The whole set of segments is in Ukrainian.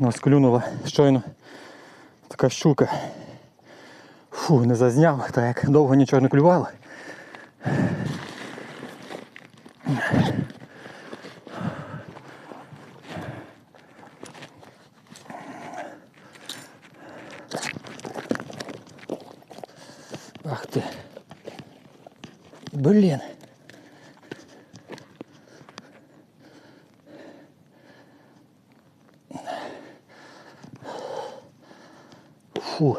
Нас клюнула щойно така щука. Фу, не зазняв, так як довго нічого не клювало. Ах ти. Блін. Фу.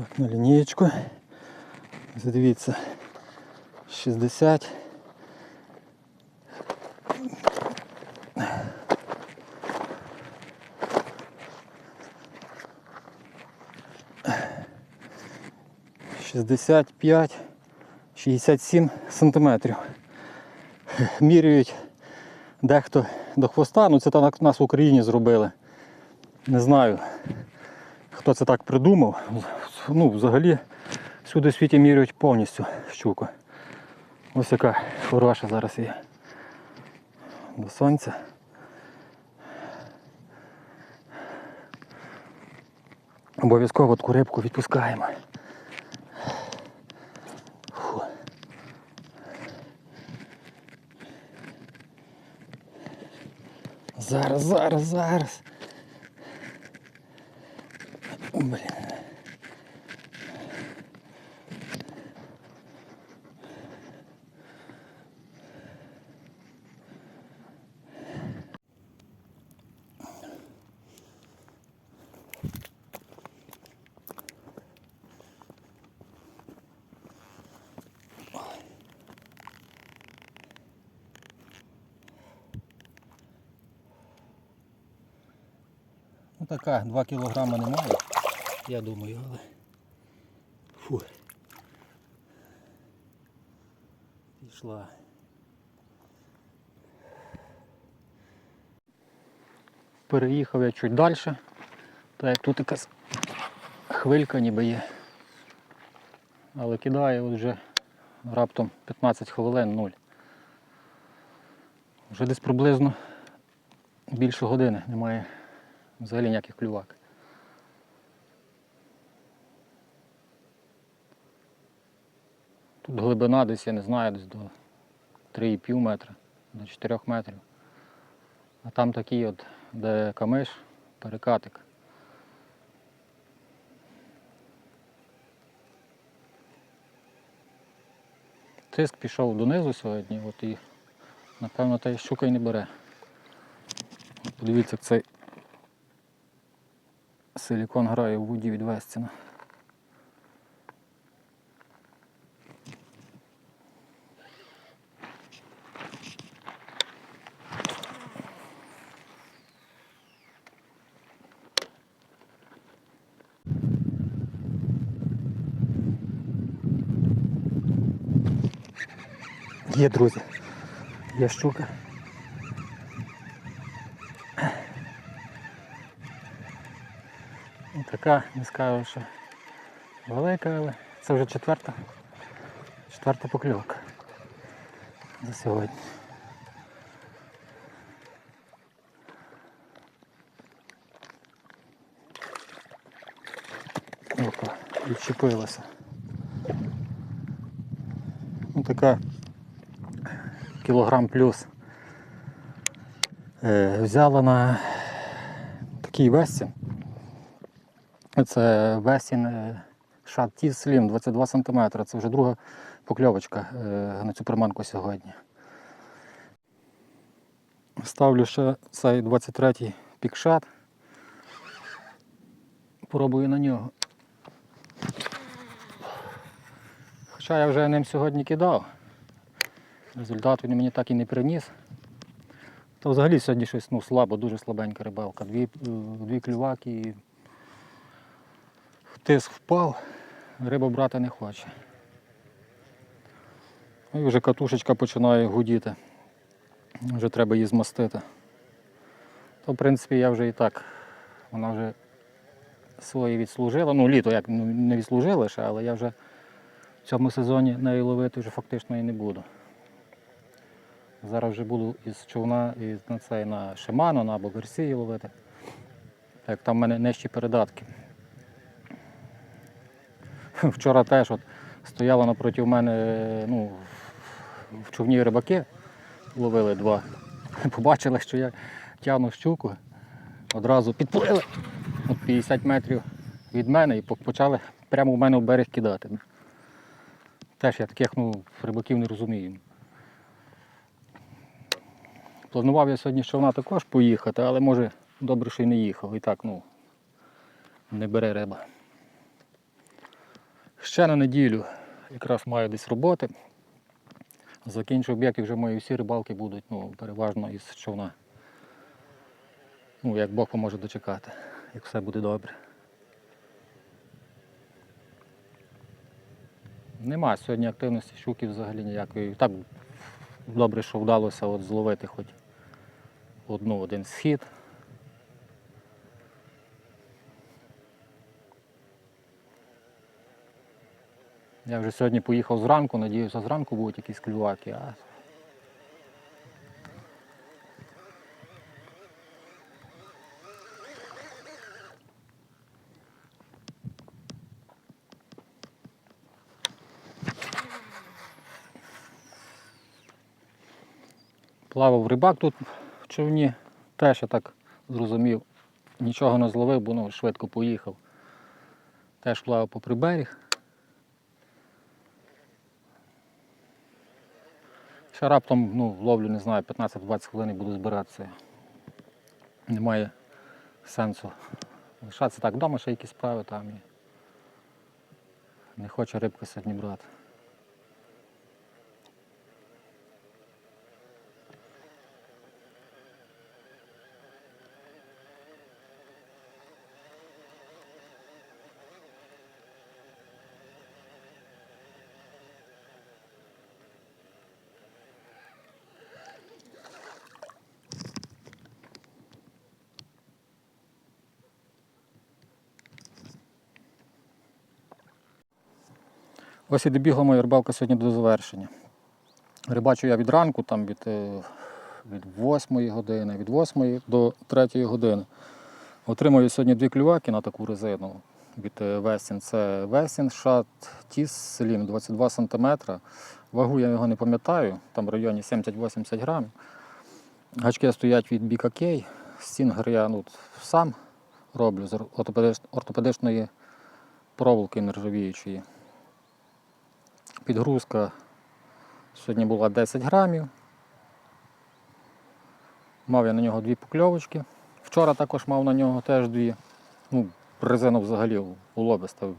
Так, на лінієчку. Задивіться. 60. Шістдесят п'ять, шістдесят сім сантиметрів. Міряють дехто до хвоста, ну це так нас в Україні зробили. Не знаю, хто це так придумав. Ну, взагалі, всюди в світі міряють повністю щуку. Ось яка хороша зараз є. До сонця. Обов'язково таку рибку відпускаємо. Фу. Зараз, зараз, зараз. Блін. Ну така, 2 кілограма немає, я думаю, але. Фу. Пішла. Переїхав я чуть далі, так як тут якась хвилька ніби є. Але кидає вже раптом 15 хвилин нуль. Вже десь приблизно більше години немає взагалі ніяких клювак. Тут глибина десь, я не знаю, десь до 3,5 метра, до 4 метрів. А там такий от, де камиш, перекатик. Тиск пішов донизу сьогодні, от і напевно та щука й не бере. Подивіться, як цей силікон грає у воді від Вестіна. Є, друзі. Є щука. Така, не скажу, що велика, але це вже четверта. Четверта покльовка за сьогодні. Опа, відчепилася. Ну така кілограм плюс. Е, взяла на такий вестін. Це весін е, T Slim 22 см. Це вже друга покльовочка е, на цю приманку сьогодні. Ставлю ще цей 23-й пікшат. Пробую на нього. Хоча я вже ним сьогодні кидав. Результат він мені так і не приніс. Та взагалі сьогодні щось ну, слабо, дуже слабенька рибалка. Дві, е, дві клюваки і тиск впав, риба брати не хоче. Ну, І вже катушечка починає гудіти. Вже треба її змастити. То, в принципі, я вже і так. Вона вже своє відслужила. Ну, літо як ну, не відслужила ще, але я вже в цьому сезоні неї ловити вже фактично і не буду. Зараз вже буду із човна і на цей на Шиману, на Богерсії ловити. Так там в мене нижчі передатки. Вчора теж от стояло напроти мене ну, в човні рибаки, ловили два. Побачили, що я тягну щуку, одразу підплили от 50 метрів від мене і почали прямо в мене в берег кидати. Теж я таких ну, рибаків не розумію. Планував я сьогодні з човна також поїхати, але може добре, що й не їхав. І так, ну, не бере риба. Ще на неділю якраз маю десь роботи. Закінчу об'єкт і вже мої всі рибалки будуть ну, переважно із човна. Ну, як Бог поможе дочекати, як все буде добре. Нема сьогодні активності щуки взагалі ніякої. Так добре, що вдалося от зловити хоч одну один схід. Я вже сьогодні поїхав зранку, надіюся, зранку будуть якісь клюваки, а плавав рибак тут в човні, теж я так зрозумів, нічого не зловив, бо ну, швидко поїхав. Теж плавав попри берег. Ще раптом ну, ловлю, не знаю, 15-20 хвилин і буду збиратися. Немає сенсу. Лишатися так вдома, ще якісь справи там. І не хоче рибка сьогодні брати. Ось і добігла моя рибалка сьогодні до завершення. Рибачу я від ранку, там від, е, від 8 години, від 8 до 3 години. Отримую сьогодні дві клюваки на таку резину від е, Весін. Це Весін Шат Тіс Слім 22 см. Вагу я його не пам'ятаю, там в районі 70-80 грамів. Гачки стоять від BKK. Стінгер я ну, сам роблю з ортопедичної проволоки нержавіючої. Підгрузка сьогодні була 10 грамів. Мав я на нього дві покльовочки. Вчора також мав на нього теж дві. Ну, резину взагалі у лоби ставив.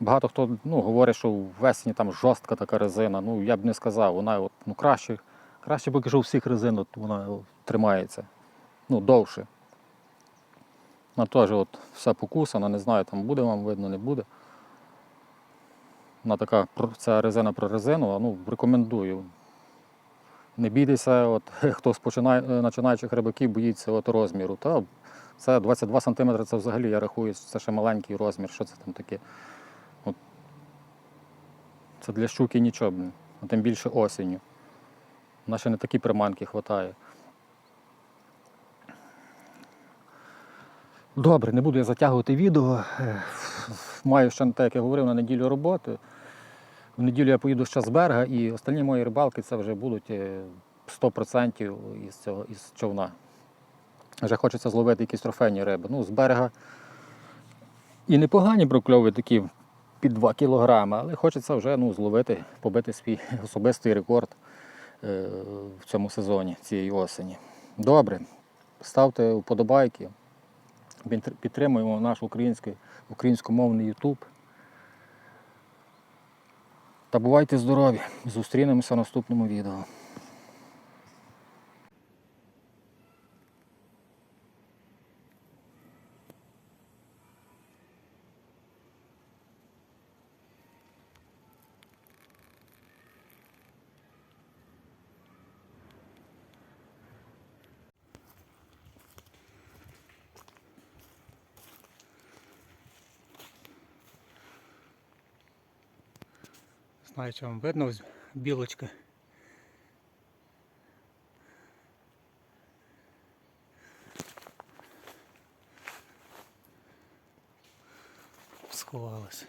Багато хто ну, говорить, що в весні там жорстка така резина. Ну, я б не сказав, вона от, ну, краще, краще поки що у всіх резин от, вона тримається. Ну, довше. Вона теж от, вся покусана, не знаю, там буде вам видно, не буде. Вона така ця резина про резину, ну, рекомендую. Не бійтеся, от, хто з е, починаючих рибаків боїться от, розміру. Та, це 22 см, це взагалі я рахую, це ще маленький розмір. Що це там таке? От, це для щуки нічого, а тим більше осінню. Вона ще не такі приманки вистачає. Добре, не буду я затягувати відео. Е, Маю ще так, як я говорив, на неділю роботи. В неділю я поїду ще з берега і останні мої рибалки це вже будуть е, 100% із, цього, із човна. Вже хочеться зловити якісь трофейні риби. Ну, з берега і непогані прокльови такі під 2 кілограми, але хочеться вже ну, зловити, побити свій особистий рекорд е, в цьому сезоні, цієї осені. Добре, ставте вподобайки, підтримуємо наш український, українськомовний YouTube. Та бувайте здорові! Зустрінемося в наступному відео. Знаю, чи вам видно, ось білочки. Сховалися.